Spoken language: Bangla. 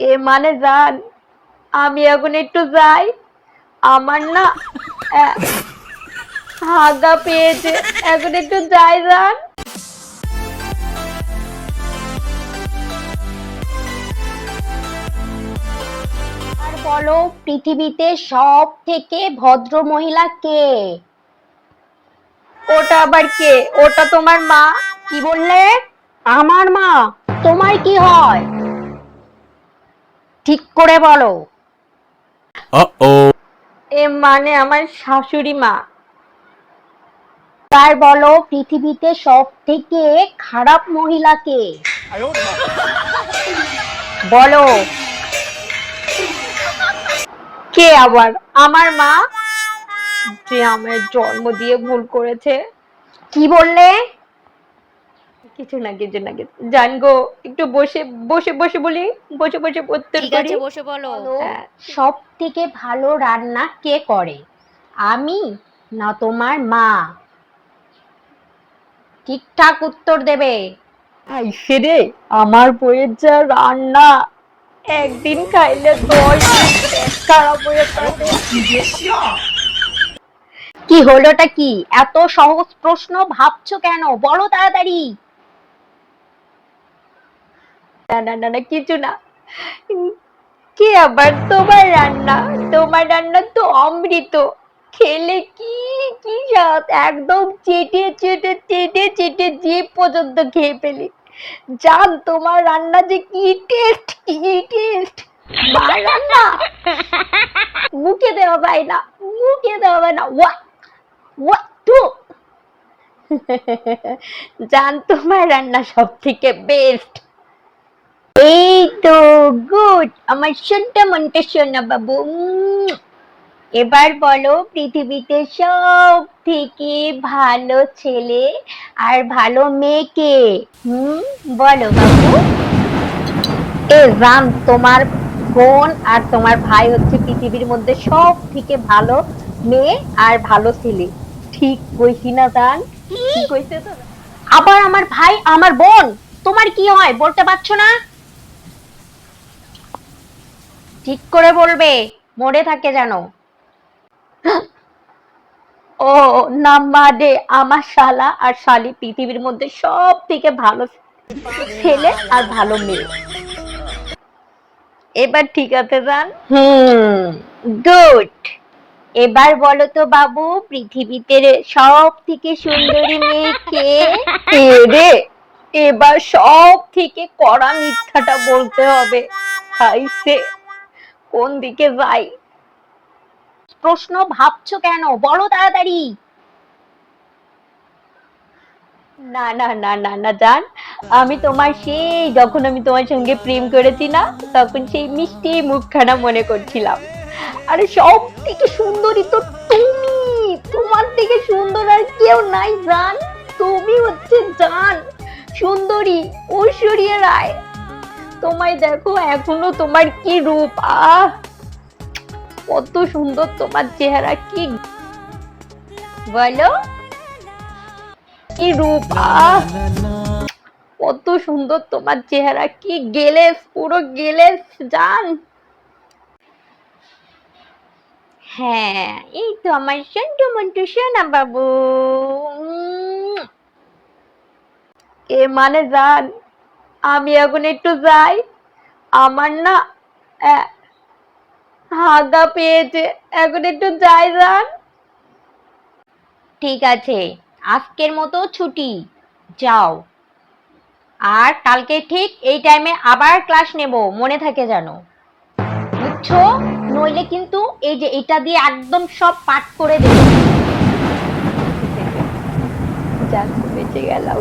এ মানে যান আমি এখন একটু যাই। আমার না হাগা পেয়েছে। এখন একটু যাই যান আর বলো পৃথিবীতে সব থেকে ভদ্র মহিলা কে? ওটা আবার কে? ওটা তোমার মা? কি বললে? আমার মা। তোমার কি হয়? ঠিক করে বলো। এ মানে আমার শাশুড়ি মা। তার বলো পৃথিবীতে সব থেকে খারাপ মহিলা কে বলো। কে আবার? আমার মা? যে আমার জন্ম দিয়ে ভুল করেছে। কি বললে? কিছু না কিছু না কিছু জান গো একটু বসে বসে বসে বলি বসে বসে উত্তর ঠিক করি। আছে বসে বলো। হ্যাঁ, সব থেকে ভালো রান্না কে করে? আমি না তোমার মা? ঠিকঠাক উত্তর দেবে। আইসে রে আমার বইয়ের যা রান্না একদিন খাইলে দশ খারাপ হয়ে কি হলোটা কি? এত সহজ প্রশ্ন ভাবছ কেন? বলো তাড়াতাড়ি। না না না না কিছু না। কি আবার তোমার রান্না? তোমার রান্না তো অমৃত। খেলে কি কি স্বাদ? একদম চেটে চেটে চেটে চেটে জিভ পর্যন্ত খেয়ে ফেলি। জান, তোমার রান্না যে কি টেস্ট কি টেস্ট রান্না! মুখে দেওয়া যায় না, মুখে দেওয়া যায় না। ওয়া ওয়া টু জান, তোমার রান্না সব থেকে বেস্ট তো গুড আমার শোনটা মনটা শোনা বাবু এবার বলো পৃথিবীতে সব থেকে ভালো ছেলে আর ভালো মেয়েকে হুম বলো বাবু এ রাম তোমার বোন আর তোমার ভাই হচ্ছে পৃথিবীর মধ্যে সব থেকে ভালো মেয়ে আর ভালো ছেলে ঠিক কইছি না তান ঠিক কইছে তো আবার আমার ভাই আমার বোন তোমার কি হয় বলতে পারছ না ঠিক করে বলবে মনে থাকে জানো ও নাম্বা দে আমার শালা আর শালি পৃথিবীর মধ্যে সব থেকে ভালো ছেলে আর ভালো মেয়ে। এবার ঠিক আছে জান? হুম। গুড। এবার বলো তো বাবু পৃথিবীতে সব থেকে সুন্দরী মেয়ে কে? রে? এবার সব থেকে কড়া মিথ্যাটা বলতে হবে। হাইছে কোন দিকে যাই? প্রশ্ন ভাবছ কেন? বলো তাড়াতাড়ি। না না না না না, জান, আমি তোমার সেই, যখন আমি তোমার সঙ্গে প্রেম করেছি না, তখন সেই মিষ্টি মুখখানা মনে করছিলাম। আরে সব থেকে সুন্দরী তো তুমি। তোমার থেকে সুন্দর আর কেউ নাই, জান। তুমি হচ্ছে জান, সুন্দরী ঐশ্বরিয়া রায়। তোমায় দেখো, এখনও তোমার কি রূপ? আহ! কত সুন্দর তোমার চেহারা, কি বলো? কি রূপ? আহ! কত সুন্দর তোমার চেহারা, কি গেলেস, পুরো গেলেস, জান। হ্যাঁ এই তো আমার সন্টু মন্টু সোনা বাবু। এ মানে জান আমি এখন একটু যাই। আমার না হাগা পেয়েছে। এখন একটু যাই যান ঠিক আছে আজকের মতো ছুটি। যাও। আর কালকে ঠিক এই টাইমে আবার ক্লাস নেব মনে থাকে জানো বুঝছ? নইলে কিন্তু এই যে এটা দিয়ে একদম সব পাঠ করে দেবো। বেঁচে গেলাম।